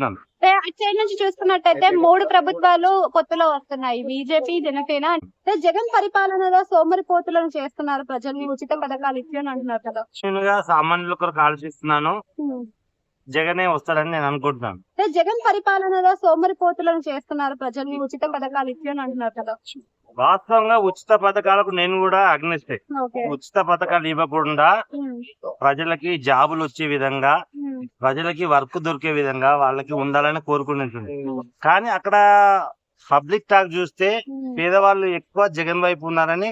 అంటే నుంచి చూసుకున్నట్టయితే మూడు ప్రభుత్వాలు కొత్తలో వస్తున్నాయి. బీజేపీ జనసేన. అంటే జగన్ పరిపాలనలో సోమరిపోతులను చేస్తున్నారు ప్రజల్ని ఉచిత పథకాలు ఇచ్చి అని అంటున్నారు కదా. గా సామాన్యుల కొరకు ఆలోచిస్తున్నాను. జగనే వస్తాడని నేను అనుకుంటున్నాను. అంటే జగన్ పరిపాలనలో సోమరిపోతులను చేస్తున్నారు ప్రజల్ని ఉచిత పథకాలు ఇచ్చి అని అంటున్నారు కదా. వాస్తవంగా ఉచిత పథకాలకు నేను కూడా అగ్నిస్తే ఉచిత పథకాలు ఇవ్వకుండా. ప్రజలకి జాబులు వచ్చే విధంగా. ప్రజలకి వర్క్ దొరికే విధంగా వాళ్ళకి ఉండాలని కోరుకుంటుంది కానీ అక్కడ పబ్లిక్ టాక్ చూస్తే. పేదవాళ్ళు ఎక్కువ జగన్ వైపు ఉన్నారని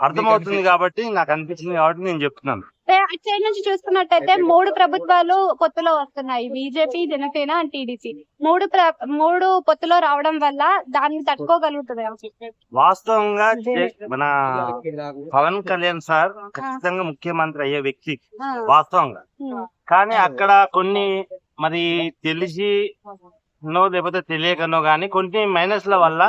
అర్థమవుతుంది కాబట్టి నాకు అనిపించింది కాబట్టి నేను చెప్తున్నాను అంటే సైడ్ నుంచి చూసుకున్నట్టయితే మూడు ప్రభుత్వాలు కొత్తలో వస్తున్నాయి. BJP Janasena and TDP. మూడు మూడు పొత్తులో రావడం వల్ల దాన్ని తట్టుకోగలుగుతుంది వాస్తవంగా మన పవన్ కళ్యాణ్ సార్ ఖచ్చితంగా ముఖ్యమంత్రి అయ్యే వ్యక్తి. వాస్తవంగా. కానీ అక్కడ కొన్ని మరి తెలిసి నో లేకపోతే తెలియకనో గానీ కొన్ని మైనస్ల వల్ల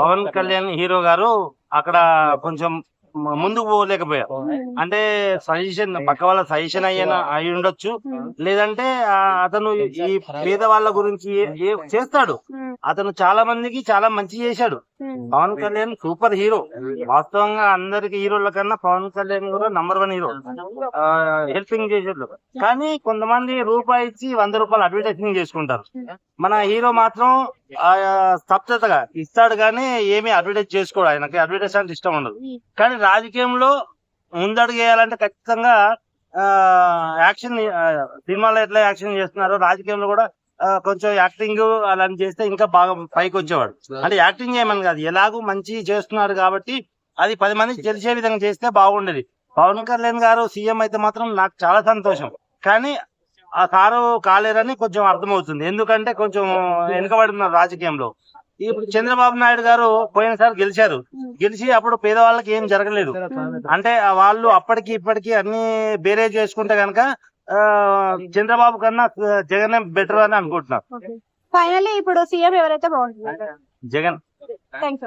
పవన్ కళ్యాణ్ హీరో గారు అక్కడ కొంచెం ముందుకు పోలేకపోయారు అంటే సజెషన్ పక్క వాళ్ళ సజెషన్ అయ్యన అయి ఉండొచ్చు. లేదంటే అతను ఈ పేదవాళ్ళ గురించి చేస్తాడు. అతను చాలా మందికి చాలా మంచి చేశాడు. Pawan Kalyan super hero. వాస్తవంగా అందరికి హీరోల కన్నా పవన్ కళ్యాణ్ కూడా నంబర్ వన్ హీరో. హెల్పింగ్ చేసేట్లు కానీ కొంతమంది రూపాయి ఇచ్చి వంద రూపాయలు అడ్వర్టైజింగ్ చేసుకుంటారు. మన హీరో మాత్రం ఆ, స్తబ్దతగా ఇస్తాడు కానీ ఏమీ అడ్వర్టైజ్ చేసుకోడు ఆయనకి. అడ్వర్టైజ్ అంటే ఇష్టం ఉండదు. కానీ రాజకీయంలో ముందడుగు వేయాలంటే ఖచ్చితంగా యాక్షన్ సినిమాలో ఎట్లా యాక్షన్ చేస్తున్నారో రాజకీయంలో కూడా కొంచెం యాక్టింగ్ అలా చేస్తే ఇంకా బాగా పైకి వచ్చేవాడు. అంటే యాక్టింగ్ చేయమని కాదు ఎలాగూ మంచి చేస్తున్నాడు కాబట్టి అది పది మందికి తెలిసే విధంగా చేస్తే బాగుండేది. పవన్ కళ్యాణ్ గారు సీఎం అయితే మాత్రం నాకు చాలా సంతోషం. కానీ ఆ సారు కాలేరని కొంచెం అర్థమవుతుంది. ఎందుకంటే కొంచెం వెనుకబడి ఉన్నారు రాజకీయంలో. ఇప్పుడు చంద్రబాబు నాయుడు గారు పోయినసారి గెలిచారు. గెలిచి అప్పుడు పేదవాళ్ళకి ఏం జరగలేదు. అంటే ఆ వాళ్ళు అప్పటికి ఇప్పటికి అన్ని బేరే చేసుకుంటే గనక ఆ, చంద్రబాబు కన్నా జగన్ బెటర్ అని అనుకుంటున్నారు ఫైనల్లీ ఇప్పుడు సీఎం ఎవరైతే బాగుంటుంది జగన్. థ్యాంక్స్